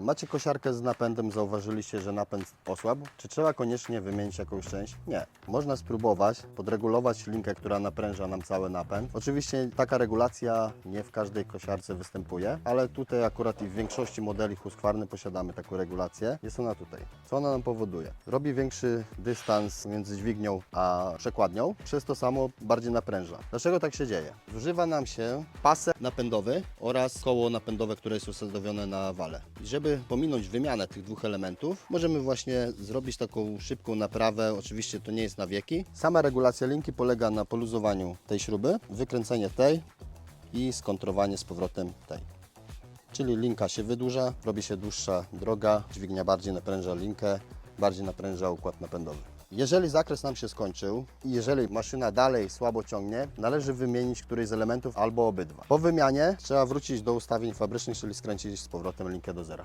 Macie kosiarkę z napędem, zauważyliście, że napęd osłabł? Czy trzeba koniecznie wymienić jakąś część? Nie. Można spróbować podregulować linkę, która napręża nam cały napęd. Oczywiście taka regulacja nie w każdej kosiarce występuje, ale tutaj akurat i w większości modeli Husqvarny posiadamy taką regulację. Jest ona tutaj. Co ona nam powoduje? Robi większy dystans między dźwignią a przekładnią, przez to samo bardziej napręża. Dlaczego tak się dzieje? Zużywa nam się pasek napędowy oraz koło napędowe, które jest usadowione na wale. I żeby pominąć wymianę tych dwóch elementów, możemy właśnie zrobić taką szybką naprawę. Oczywiście to nie jest na wieki. Sama regulacja linki polega na poluzowaniu tej śruby, wykręcenie tej i skontrowanie z powrotem tej. Czyli linka się wydłuża, robi się dłuższa droga, dźwignia bardziej napręża linkę, bardziej napręża układ napędowy. Jeżeli zakres nam się skończył i jeżeli maszyna dalej słabo ciągnie, należy wymienić któryś z elementów albo obydwa. Po wymianie trzeba wrócić do ustawień fabrycznych, czyli skręcić z powrotem linkę do zera.